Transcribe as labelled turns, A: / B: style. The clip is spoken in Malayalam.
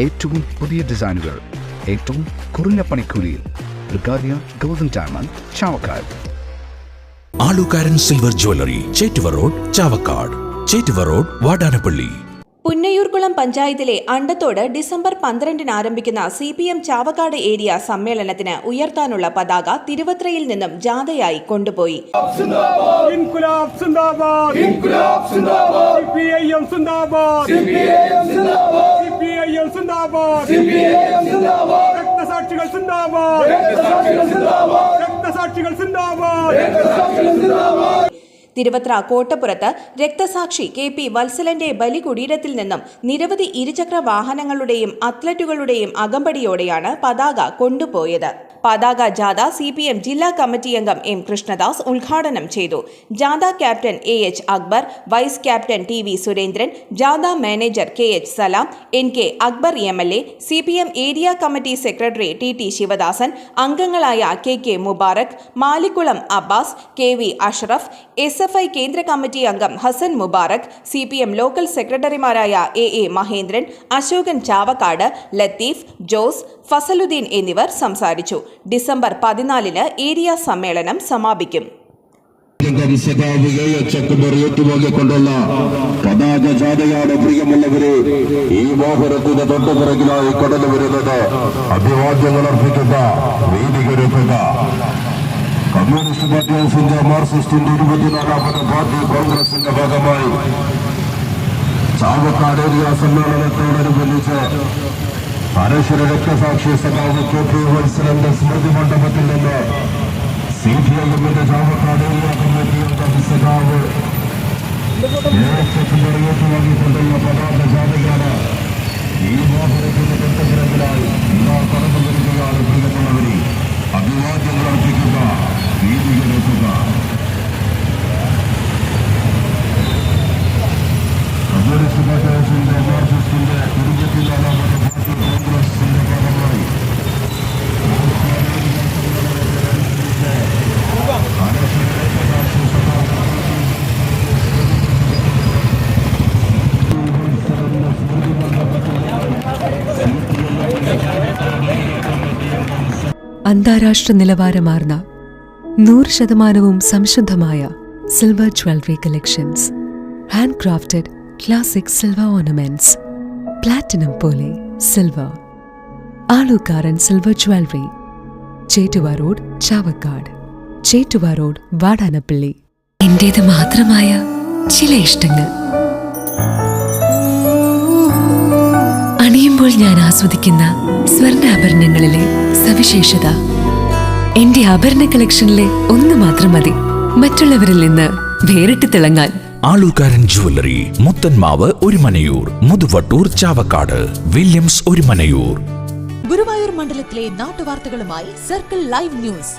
A: ഏറ്റവും പുതിയ ഡിസൈനുകൾ ഏറ്റവും കുറഞ്ഞ പണിക്കൂലിയിൽ ബ്രിഗാദിയ golden diamond Chavakkad.
B: Alukaran silver jewellery Chettuva road Chavakkad. Chettuva road Vadanappally.
C: Punnayurkulam പഞ്ചായത്തിലെ അണ്ടത്തോട് ഡിസംബർ പന്ത്രണ്ടിന് ആരംഭിക്കുന്ന C P M Chavakkad area സമ്മേളനത്തിന് ഉയർത്താനുള്ള പതാക തിരുവത്രയിൽ നിന്നും ജാഥയായി കൊണ്ടുപോയി.
D: ഇൻകുലാബ് രക്തസാക്ഷികൾ സിന്ദാബാദ്. രക്തസാക്ഷികൾ സിന്ദാബാദ്. രക്തസാക്ഷികൾ സിന്ദാബാദ്. രക്തസാക്ഷികൾ സിന്ദാബാദ്.
C: തിരുവത്ര കോട്ടപ്പുറത്ത് രക്തസാക്ഷി കെ പി വത്സലന്റെ ബലികുടീരത്തിൽ നിന്നും നിരവധി ഇരുചക്ര വാഹനങ്ങളുടെയും അത്ലറ്റുകളുടെയും അകമ്പടിയോടെയാണ് പതാക കൊണ്ടുപോയത്. പതാക ജാഥ സി പി എം ജില്ലാ കമ്മിറ്റി അംഗം എം കൃഷ്ണദാസ് ഉദ്ഘാടനം ചെയ്തു. ജാഥ captain A H Akbar vice captain T V Surendran ജാഥ manager K H Salam N K Akbar M L A C P M area committee secretary T T Sivadasan അംഗങ്ങളായ K K Mubarak Malikkulam Abbas K V Ashraf S F I കേന്ദ്ര കമ്മിറ്റി അംഗം Hasan Mubarak C P M local സെക്രട്ടറിമാരായ എ എ മഹേന്ദ്രൻ അശോകൻ ചാവക്കാട് ലത്തീഫ് ജോസ് ഫസലുദ്ദീൻ എന്നിവർ സംസാരിച്ചു. ഡിസംബർ പതിനാലിന് ഏരിയ സമ്മേളനം സമാപിക്കും.
E: പതാക ജാഥയാണ് ഈ കടന്നു വരുന്നത് അഭിവാദ്യങ്ങൾ കമ്മ്യൂണിസ്റ്റ് പാർട്ടി ഓഫ് ഇന്ത്യ മാർക്സിസ്റ്റിന്റെ ഇരുപത്തിനാലാമത് പാർട്ടി കോൺഗ്രസിന്റെ ഭാഗമായി ചാവക്കാട് ഏരിയ സമ്മേളനത്തോടനുബന്ധിച്ച് പരശ്വര രക്തസാക്ഷി സഖാവ് കെ പി വത്സലന്റെ സ്മൃതി മണ്ഡപത്തിൽ നിന്ന് സി പി ഐ എമ്മിന്റെ ചാവക്കാട് ഏരിയ കമ്മിറ്റി അംഗം സഖാവ് ഏറ്റുവാങ്ങിക്കൊണ്ടുള്ള പ്രധാന ജാഥയാണ് ഈ വാഹനത്തിന്റെ തൊട്ടുപിറകിലായി ഇതാ കടന്നു വരികയാണ് പ്രിയമുള്ളവരെ അഭിവാദ്യങ്ങൾ അർപ്പിക്കുക വീതികളെത്തുക കമ്മ്യൂണിസ്റ്റ് പാർട്ടിയുടെ മാർക്സിസ്റ്റിന്റെ ഇരുപത്തിനാലാമത് പാർട്ടി കോൺഗ്രസിന്റെ ഭാഗമായി
F: അന്താരാഷ്ട്ര നിലവാരമാർന്ന നൂറ് ശതമാനവും സംശുദ്ധമായ silver jewellery collections. Handcrafted classic silver ornaments platinum പോലെ silver Alukkaran silver jewellery. Chettuva road Chavakkad. Chettuva road Vadanappally. എന്റേത് മാത്രമായ ചില ഇഷ്ടങ്ങൾ. അണിയുമ്പോൾ ഞാൻ ആസ്വദിക്കുന്ന സ്വർണാഭരണങ്ങളിലെ സവിശേഷത. എന്റെ ആഭരണ കളക്ഷനിലെ ഒന്ന് മാത്രം മതി. മറ്റുള്ളവരിൽ നിന്ന് വേറിട്ട് തിളങ്ങാൻ.
B: ആലുകാരൻ ജുവല്ലറി മുത്തൻമാവ് ഒരുമനയൂർ മുതുവട്ടൂർ ചാവക്കാട് വില്യംസ് ഒരുമനയൂർ
G: ഗുരുവായൂർ മണ്ഡലത്തിലെ നാട്ടുവാർത്തകളുമായി സർക്കിൾ ലൈവ് ന്യൂസ്.